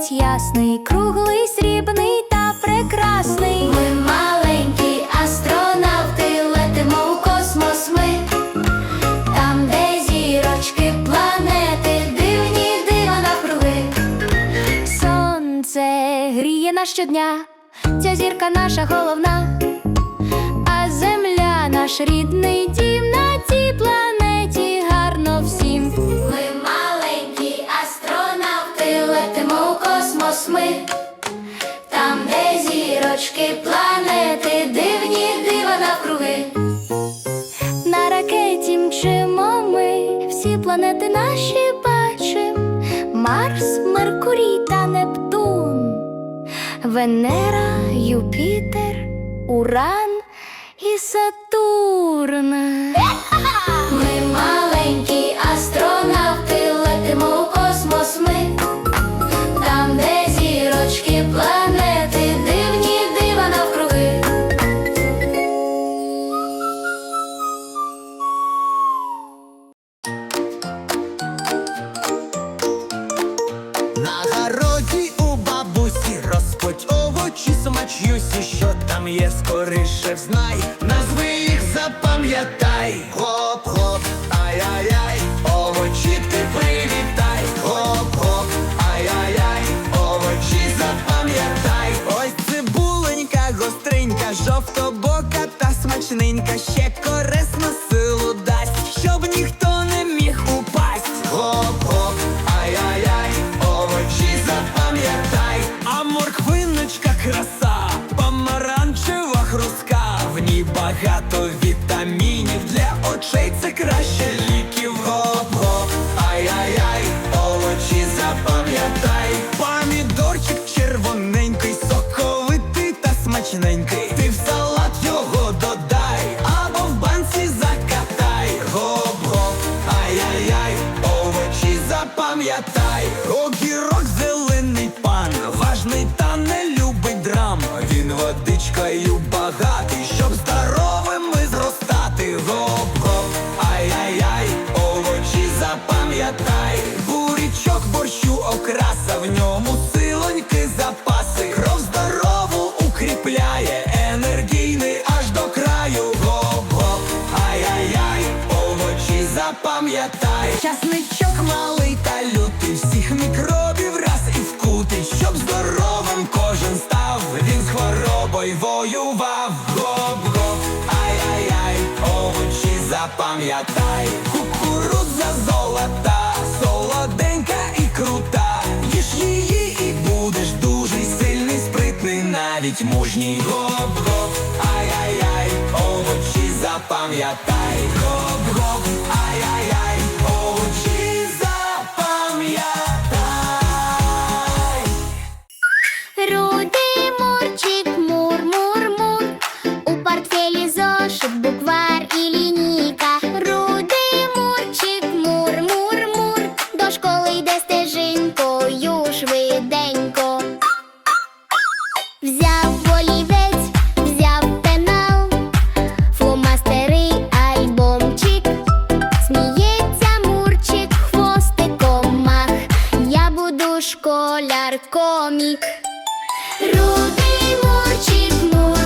місяць ясний, круглий, срібний та прекрасний. Ми маленькі астронавти, летимо у космос ми, там, де зірочки, планети, дивні дива навкруги. Сонце гріє нас щодня, ця зірка наша головна, а земля наш рідний дім на цій планеті Венера, Юпітер, Уран і Сатурн. Ми маленькі астро. чи смач'юсь, і що там є, скоріше взнай, назви їх запам'ятай. краще ліків. пам'ятай. Паркомік. Рудий мурчик мурчик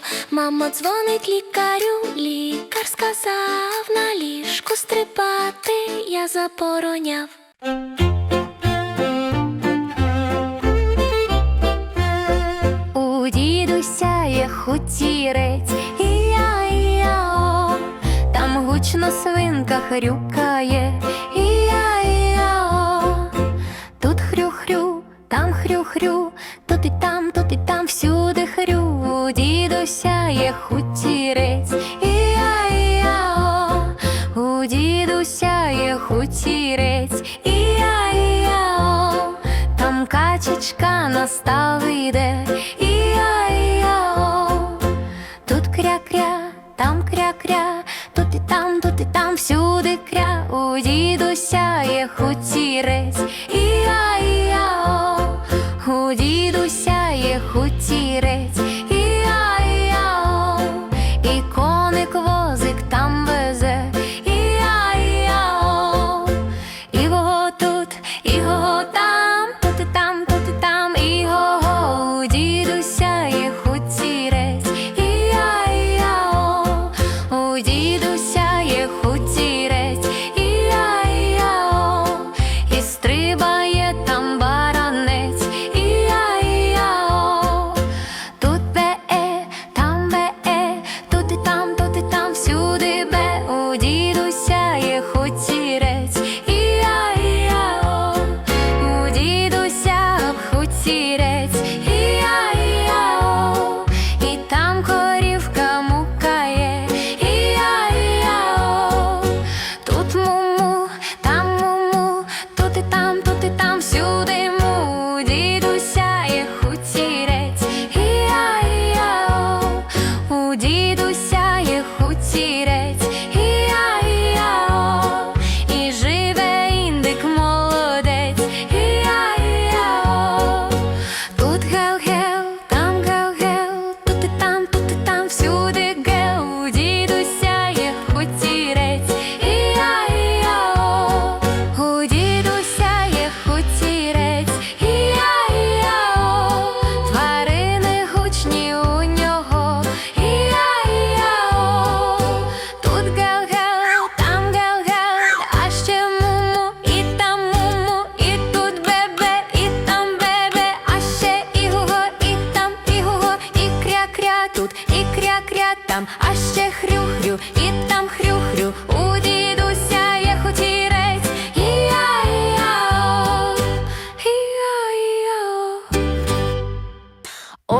шишку. Мамо, дзвонить лікарю, лікар сказав на ліжку стрибати, я забороняв. У дідуся є хутірець, і-я-і-я-о, там гучно свинка хрюкає, і-я-і-я-о, тут хрю-хрю, там хрю-хрю, тут і там, тут і там, у дідуся є хутірець, і-я-і-я-о, у дідуся є хутірець, і-я-і-я-о, там качечка на став іде, і-я-і-я-о, тут кря-кря, там кря-кря, тут і там, тут і там, всюди кря, у дідуся є хутірець,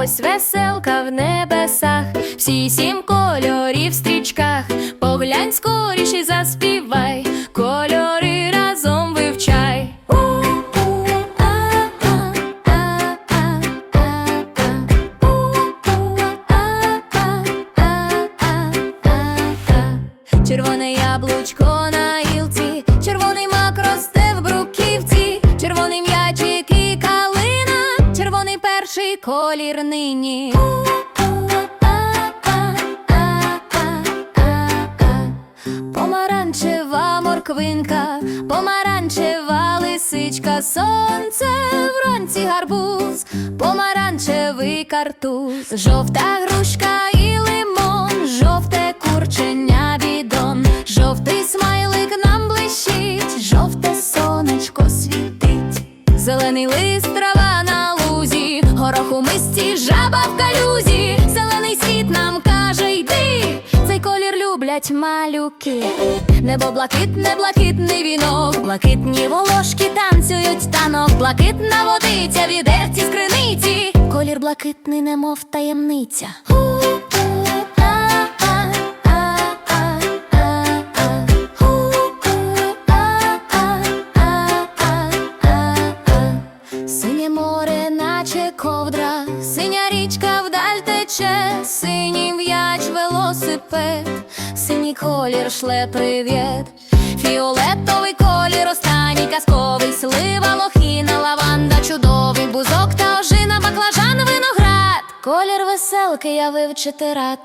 Ось веселка в небесах, всі сім кольорів в стрічках. Поглянь скоріше заспівай, колір нині. Помаранчева морквинка, помаранчева лисичка, сонце вранці гарбуз, помаранчевий картуз, жовта грушка колір малюки, небо блакитне, блакитний вінок, блакитні волошки танцюють танок, блакитна водиця, відерці з криниці, колір блакитний, немов таємниця. Синє море, наче ковдра, синя річка вдаль тече, велосипед, синій колір шле привіт, фіолетовий колір, останній казковий, слива, лохіна, лаванда, чудовий бузок та ожина, баклажан, виноград. Колір веселки я вивчити рад.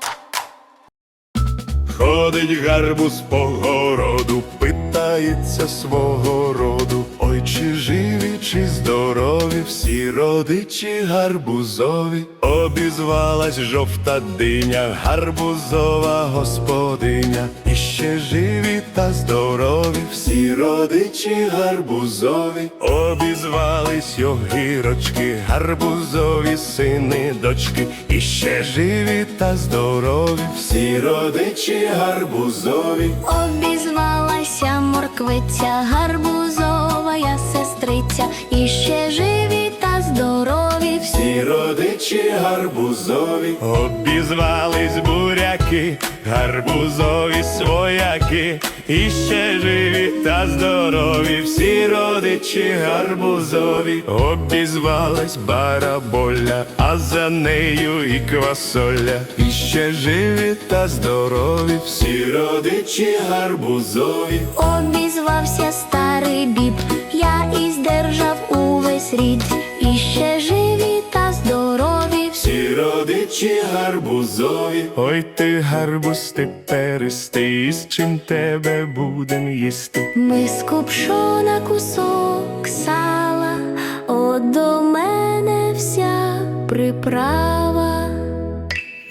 Ходить гарбуз по городу, питається свого роду. Ой, чи живі, чи здорові, всі родичі гарбузові. Обізвалась жовта диня, гарбузова господиня. І ще живі та здорові, всі родичі гарбузові. Обізвались огірочки, гарбузові сини, дочки. І ще живі та здорові, всі родичі гарбузові. Обізвалася морквиця, гарбузова я сестриця, і ще живі та здорові. Всі. Всі родичі гарбузові. Обізвались буряки, гарбузові свояки, і ще живі та здорові, всі родичі гарбузові, обізвалась бараболя, а за нею і квасоля, і ще живі та здорові, всі родичі гарбузові. Обізвався старий біб, я і здержав увесь рід, і ще живі та здорові всі. Родичі гарбузові, ой ти гарбуз ти перестий, з чим тебе будем їсти. Ми скупшо на кусок сала, от до мене вся приправа.